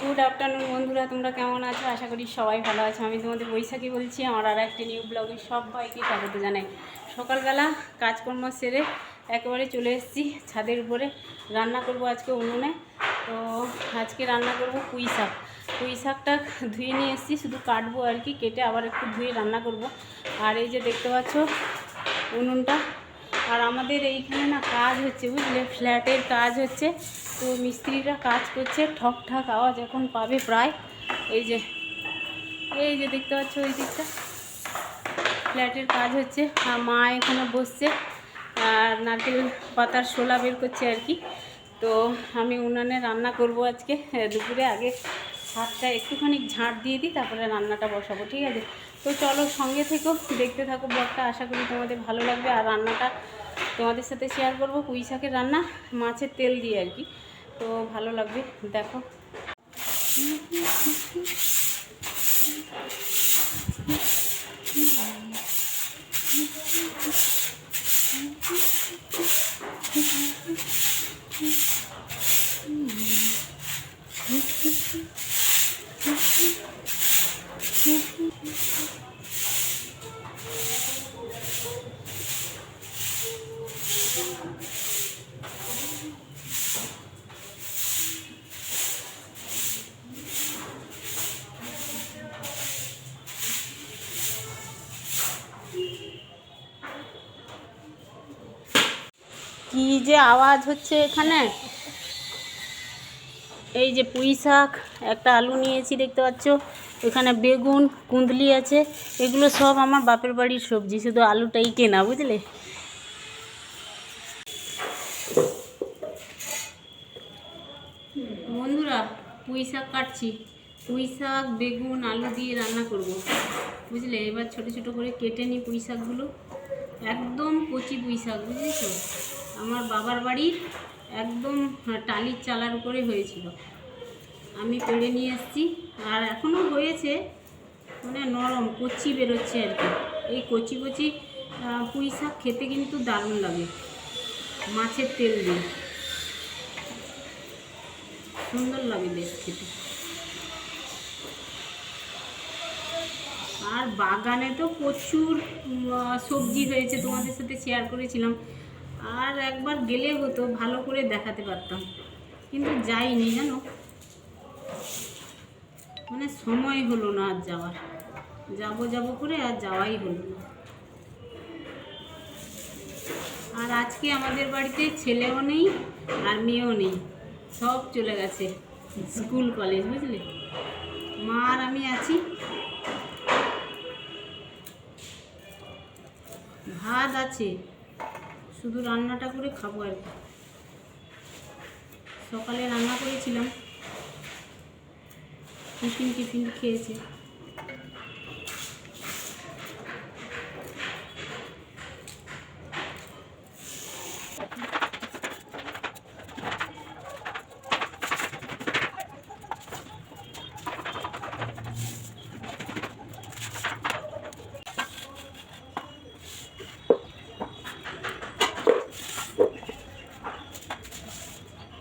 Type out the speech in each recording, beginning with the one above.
Good afternoon বন্ধুরা, তোমরা কেমন আছো? আশা করি সবাই ভালো আছো। আমি তোমাদের বৈশাখী বলছি, আমার আর একটি নিউ ব্লগে সবাইকে স্বাগত জানাই। সকালবেলা কাজকর্ম সেরে একেবারে চলে এসেছি ছাদের উপরে। রান্না করব আজকে উনুনে। তো আজকে রান্না করব পুঁই শাক। পুঁই শাকটা ধুয়ে নিয়ে এসেছি, শুধু কাটবো আর কি, কেটে আবার একটু ধুয়ে রান্না করব। আর এই যে দেখতে পাচ্ছ উনুনটা আর আমাদের এইখানে না কাজ হচ্ছে, বুঝলে? ফ্ল্যাটের কাজ হচ্ছে, তো মিস্ত্রিরা কাজ করছে, ঠক ঠাক আওয়াজ এখন পাবে প্রায়। এই যে এই যে দেখতে পাচ্ছ ওই দিকটা। ফ্ল্যাটের কাজ হচ্ছে, আর মা এখানে বসছে, আর নারকেল পাতার শোলা বের করছে আর কি। তো আমি উনানে রান্না করব আজকে দুপুরে আগে হাতটা একটুখানি ঝাঁট দিয়ে দিই, তারপরে রান্নাটা বসাবো, ঠিক আছে? তো চলো সঙ্গে থেকো, দেখতে থাকো ব্লগটা, আশা করি তোমাদের ভালো লাগবে। আর রান্নাটা তোমাদের সাথে শেয়ার করব, পুঁই শাকের রান্না, মাছের তেল দিয়ে আর কি। তো ভালো লাগবে, দেখো। কি যে আওয়াজ হচ্ছে এখানে? এই যে পুঁই শাক, একটা আলু নিয়েছি দেখতে পাচ্ছ। এখানে বেগুন, কুঁদলি আছে। এগুলো সব আমার বাপের বাড়ির সবজি, শুধু আলুটাই কেনা, বুঝলে? বন্ধুরা, পুঁই শাক কাটছি। পুঁই শাক, বেগুন, আলু দিয়ে রান্না করব, বুঝলে? এবার ছোট ছোট করে কেটে নিই পুঁই শাকগুলো। একদম কচি পুঁই শাক, বুঝেছ? আমার বাবার বাড়ির একদম টালির চালার উপরে হয়েছিল। আমি পেড়ে নিয়ে এসেছি। আর এখনও হয়েছে মানে নরম, কচি বেরোচ্ছে আর কি। এই কচি কচি পুঁই শাক খেতে কিন্তু দারুণ লাগে, মাছের তেল দিয়ে। সুন্দর লাগে বেশ খেতে। আর বাগানে তো প্রচুর সবজি হয়েছে, তোমাদের সাথে শেয়ার করেছিলাম। আর একবার গেলে হতো, ভালো করে দেখাতে পারতাম। কিন্তু যাইনি, জানো? মানে সময় হলো না আর যাওয়ার। যাব যাব করে আর যাওয়াই হলো না। আর আজকে আমাদের বাড়িতে ছেলেও নেই আর মেয়েও নেই। সব চলে গেছে স্কুল, কলেজ, বুঝলে? মা আর আমি আছি। ভাত আছে। শুধু রান্নাটা করে খাব আর কি। সকালে রান্না করেছিলাম। টিফিন টিফিন খেয়েছে।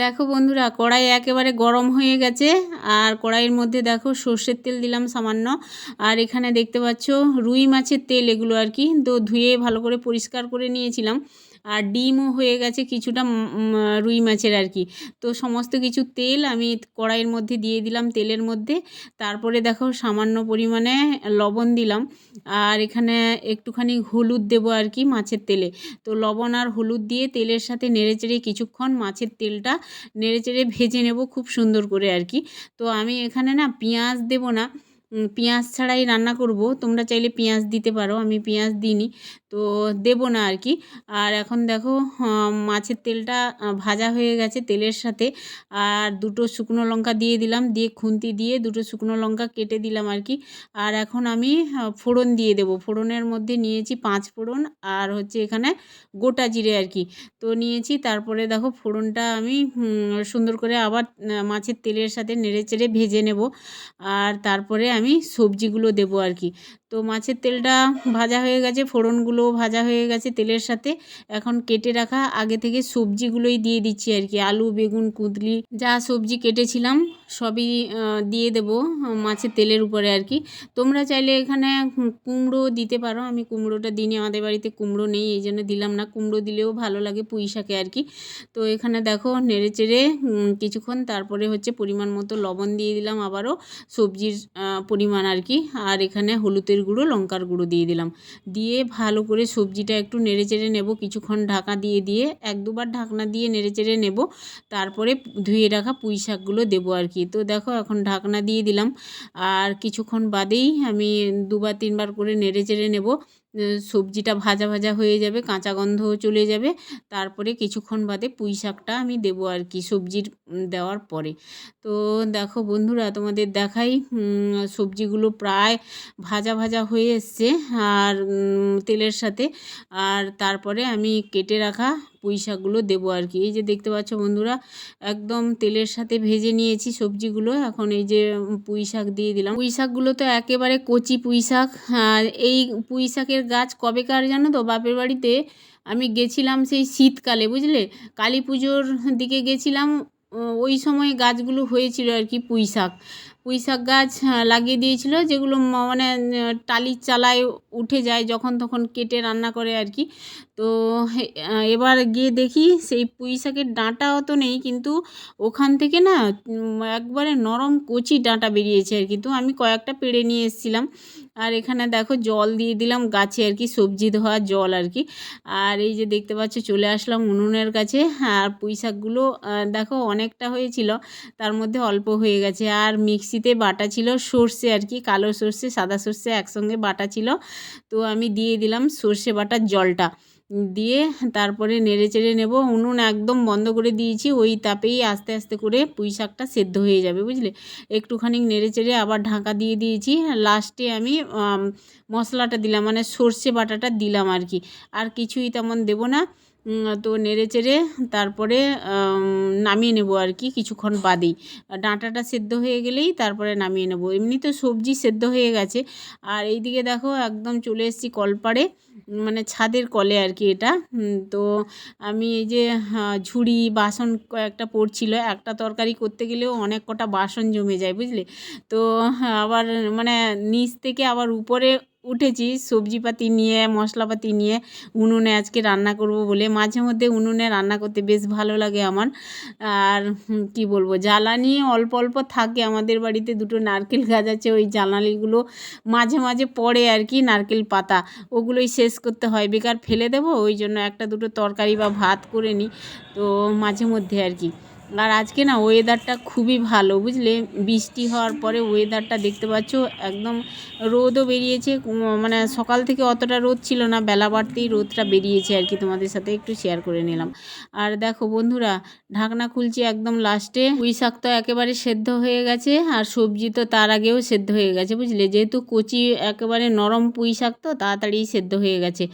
দেখো বন্ধুরা, কড়াই একেবারে গরম হয়ে গেছে, আর কড়াইয়ের মধ্যে দেখো সর্ষের তেল দিলাম সামান্য, আর এখানে দেখতে পাচ্ছ রুই মাছের তেল, এগুলো আর কি, তো ধুয়ে ভালো করে পরিষ্কার করে নিয়েছিলাম। আর ডিমও হয়ে গেছে কিছুটা রুই মাছের আর কি। তো সমস্ত কিছু তেল আমি কড়াইয়ের মধ্যে দিয়ে দিলাম তেলের মধ্যে। তারপরে দেখো সামান্য পরিমাণে লবণ দিলাম। আর এখানে একটুখানি হলুদ দেবো আর কি মাছের তেলে। তো লবণ আর হলুদ দিয়ে তেলের সাথে নেড়েচেড়ে কিছুক্ষণ মাছের তেলটা নেড়েচেড়ে ভেজে নেব খুব সুন্দর করে আর কি। তো আমি এখানে না পেঁয়াজ দেব না। পেঁয়াজ ছাড়াই রান্না করব। তোমরা চাইলে পেঁয়াজ দিতে পারো। আমি পেঁয়াজ দিইনি। তো দেবো না আর কি আর এখন দেখো মাছের তেলটা ভাজা হয়ে গেছে তেলের সাথে। আর দুটো শুকনো লঙ্কা দিয়ে দিলাম, দিয়ে খুন্তি দিয়ে দুটো শুকনো লঙ্কা কেটে দিলাম আর কি আর এখন আমি ফোড়ন দিয়ে দেবো। ফোড়নের মধ্যে নিয়েছি পাঁচ ফোড়ন আর হচ্ছে এখানে গোটা জিরে আর কি তো নিয়েছি, তারপরে দেখো ফোড়নটা আমি সুন্দর করে আবার মাছের তেলের সাথে নেড়ে চেড়ে ভেজে নেব। আর তারপরে আমি সবজিগুলো দেবো আর কি তো মাছের তেলটা ভাজা হয়ে গেছে, ফোড়নগুলো ভাজা হয়ে গেছে তেলের সাথে। এখন কেটে রাখা আগে থেকে সবজিগুলোই দিয়ে দিচ্ছি আর কি। আলু, বেগুন, কুঁদলি, যা সবজি কেটেছিলাম সবই দিয়ে দেবো মাছের তেলের উপরে আর কি। তোমরা চাইলে এখানে কুমড়ো দিতে পারো। আমি কুমড়োটা দিনে আমাদের বাড়িতে কুমড়ো নেই, এই জন্য দিলাম না। কুমড়ো দিলেও ভালো লাগে পুঁই শাকে আর কি। তো এখানে দেখো নেড়ে চেড়ে কিছুক্ষণ তারপরে হচ্ছে পরিমাণ মতো লবণ দিয়ে দিলাম আবারও সবজির পরিমাণ আর কি। আর এখানে হলুদের গুঁড়ো, লঙ্কার গুঁড়ো দিয়ে দিলাম। দিয়ে ভালো করে সবজিটা একটু নেড়ে চেড়ে নেব, কিছুক্ষণ ঢাকা দিয়ে দিয়ে, এক দুবার ঢাকনা দিয়ে নেড়ে চেড়ে নেব, তারপরে ধুয়ে রাখা পুঁই শাকগুলো দেবো আর কি। তো দেখো এখন ঢাকনা দিয়ে দিলাম, আর কিছুক্ষণ বাদেই আমি দুবার তিনবার করে নেড়ে চেড়ে নেব। সবজিটা ভাজা ভাজা হয়ে যাবে, কাঁচা গন্ধও চলে যাবে। তারপরে কিছুক্ষণ বাদে পুঁই শাকটা আমি দেবো আর কি সবজির দেওয়ার পরে। তো দেখো বন্ধুরা, তোমাদের দেখাই সবজিগুলো প্রায় ভাজা ভাজা হয়ে এসছে আর তেলের সাথে। আর তারপরে আমি কেটে রাখা পুঁই শাকগুলো দেবো আর কি। এই যে দেখতে পাচ্ছ বন্ধুরা, একদম তেলের সাথে ভেজে নিয়েছি সবজিগুলো। এখন এই যে পুঁই শাক দিয়ে দিলাম। পুঁই শাকগুলো তো একেবারে কচি পুঁই শাক এই পুঁই শাকের গাছ কবেকার জানো তো? বাপের বাড়িতে আমি গেছিলাম সেই শীতকালে, বুঝলে? কালী পুজোর দিকে গেছিলাম ওই সময় গাছগুলো হয়েছিল আর কি পুঁই শাক পুঁই শাক গাছ লাগিয়ে দিয়েছিল, যেগুলো মানে টালির চালায় উঠে যায় যখন তখন কেটে রান্না করে আর কি। তো এবার গিয়ে দেখি সেই পুঁই শাকের ডাঁটা অত নেই, কিন্তু ওখান থেকে না একবারে নরম কচি ডাঁটা বেরিয়েছে আর কি। তো আমি কয়েকটা পেড়ে নিয়ে এসেছিলাম। আর এখানে দেখো জল দিয়ে দিলাম, গাছে আর কি সবজি ধোয়া জল আর কি। আর এই যে দেখতে পাচ্ছ, চলে আসলাম উনুনের কাছে। আর পুঁই শাকগুলো দেখো অনেকটা হয়েছিল, তার মধ্যে অল্প হয়ে গেছে। আর মিক্সিতে বাটা ছিল সর্ষে আর কি, কালো সর্ষে, সাদা সর্ষে একসঙ্গে বাটা ছিল। তো আমি দিয়ে দিলাম সর্ষে বাটার জলটা। দিয়ে তারপরে নেড়ে চেড়ে নেব। উনুন একদম বন্ধ করে দিয়েছি। ওই তাপেই আস্তে আস্তে করে পুঁই শাকটা সেদ্ধ হয়ে যাবে, বুঝলে? একটুখানি নেড়ে চেড়ে আবার ঢাকা দিয়ে দিয়েছি। লাস্টে আমি মশলাটা দিলাম মানে সর্ষে বাটাটা দিলাম আর কি। আর কিছুই তেমন দেবো না। তো নেড়ে চেড়ে তারপরে নামিয়ে নেব আর কি কিছুক্ষণ বাদেই। ডাঁটাটা সেদ্ধ হয়ে গেলেই তারপরে নামিয়ে নেব। এমনি তো সবজি সেদ্ধ হয়ে গেছে। আর এইদিকে দেখো একদম চলে এসেছি কলপাড়ে মানে ছাদের কলে আর কি এটা। তো আমি এই যে ঝুড়ি, বাসন কয়েকটা পড়ছিল। একটা তরকারি করতে গেলেও অনেক কটা বাসন জমে যায়, বুঝলে? তো আবার মানে নিচ থেকে আবার উপরে উঠেছি সবজিপাতি নিয়ে, মশলাপাতি নিয়ে, উনুনে আজকে রান্না করব বলে। মাঝে মধ্যে উনুনে রান্না করতে বেশ ভালো লাগে আমার। আর কি বলব, জ্বালানি অল্প অল্প থাকে আমাদের বাড়িতে। দুটো নারকেল গাছ আছে, ওই জ্বালানিগুলো মাঝে মাঝে পড়ে আর কি, নারকেল পাতা। ওগুলোই শেষ করতে হয়, বেকার ফেলে দেবো। ওই জন্য একটা দুটো তরকারি বা ভাত করে নিই। তো মাঝে মধ্যে আর কি। আর আজকে না ওয়েদারটা খুবই ভালো, বুঝলে? বৃষ্টি হওয়ার পরে ওয়েদারটা দেখতে পাচ্ছ, একদম রোদও বেরিয়েছে মানে সকাল থেকে অতটা রোদ ছিল না, বেলা বাড়তেই রোদটা বেরিয়েছে আর কি তোমাদের সাথে একটু শেয়ার করে নিলাম। আর দেখো বন্ধুরা, ঢাকনা খুলছি একদম লাস্টে পুঁই শাক তো একেবারে সেদ্ধ হয়ে গেছে, আর সবজি তো তার আগেও সেদ্ধ হয়ে গেছে, বুঝলে? যেহেতু কচি একেবারে নরম পুঁই শাক তো তাড়াতাড়ি সেদ্ধ হয়ে গেছে।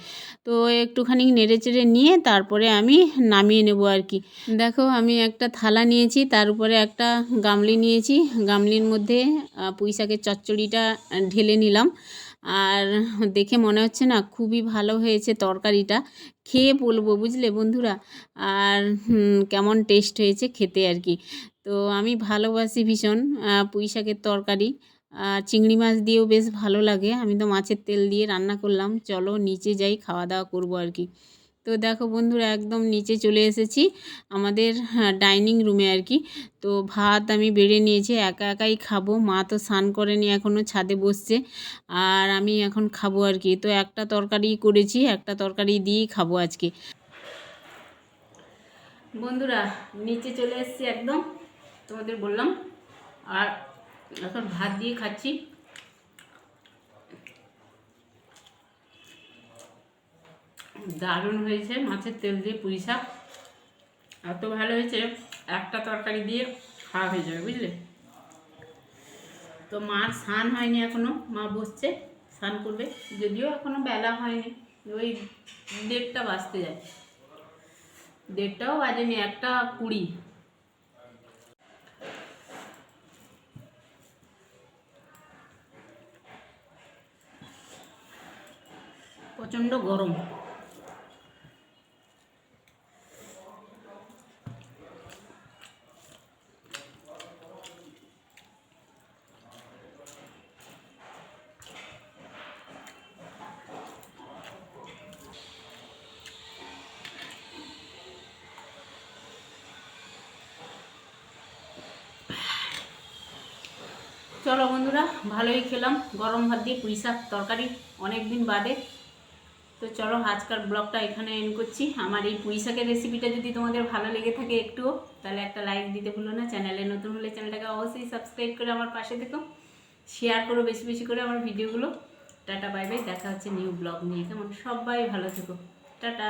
তো একটুখানি নেড়ে চেড়ে নিয়ে তারপরে আমি নামিয়ে নেব আর কি। দেখো, আমি একটা থালা নিয়েছি, তার উপরে একটা গামলি নিয়েছি। গামলির মধ্যে পুঁই শাকের চচ্চড়িটা ঢেলে নিলাম। আর দেখে মনে হচ্ছে না, খুবই ভালো হয়েছে তরকারিটা। খেয়ে বলব, বুঝলে বন্ধুরা? আর কেমন টেস্ট হয়েছে খেতে আর কি। তো আমি ভালোবাসি ভীষণ পুঁই শাকের তরকারি। চিংড়ি মাছ দিয়েও বেশ ভালো লাগে। আমি তো মাছের তেল দিয়ে রান্না করলাম। চলো নিচে যাই, খাওয়া দাওয়া করব আর কি। তো দেখো বন্ধুরা, একদম নিচে চলে এসেছি আমাদের ডাইনিং রুমে আর কি তো ভাত আমি বেড়ে নিয়েছি, একা একাই খাব। মা তো স্নান করেনি এখনও ছাদে বসছে। আর আমি এখন খাব আর কি তো একটা তরকারি করেছি, একটা তরকারি দিয়েই খাব আজকে। বন্ধুরা, নিচে চলে এসেছি একদম, তোমাদের বললাম। আর এখন ভাত দিয়ে খাচ্ছি। দারুণ হয়েছে, মাছের তেল দিয়ে পুঁই শাক। এত ভালো হয়েছে, একটা তরকারি দিয়ে খাওয়া হয়ে যাবে, বুঝলে? তো মার স্নান হয়নি এখনও, মা বসছে, স্নান করবে। যদিও এখনও বেলা হয়নি, ওই দেড়টা বাজতে যায়। দেড়টাও বাজেনি, একটা কুড়ি। প্রচণ্ড গরম। চলো বন্ধুরা, ভালোই খেলাম। গরম ভাত দিয়ে পুঁই শাক তরকারি অনেক দিন বাদে। তো চলো আজকাল ব্লগটা এখানে এন্ড করছি। আমার এই পুঁই শাকের রেসিপিটা যদি তোমাদের ভালো লেগে থাকে একটুও, তাহলে একটা লাইক দিতে ভুলো না। চ্যানেলে নতুন হলে চ্যানেলটাকে অবশ্যই সাবস্ক্রাইব করে আমার পাশে দেখো শেয়ার করো বেশি বেশি করে আমার ভিডিওগুলো। টাটা বাই বাই দেখা হচ্ছে নিউ ব্লগ নিয়ে। কেমন? সবাই ভালো থেকো। টাটা।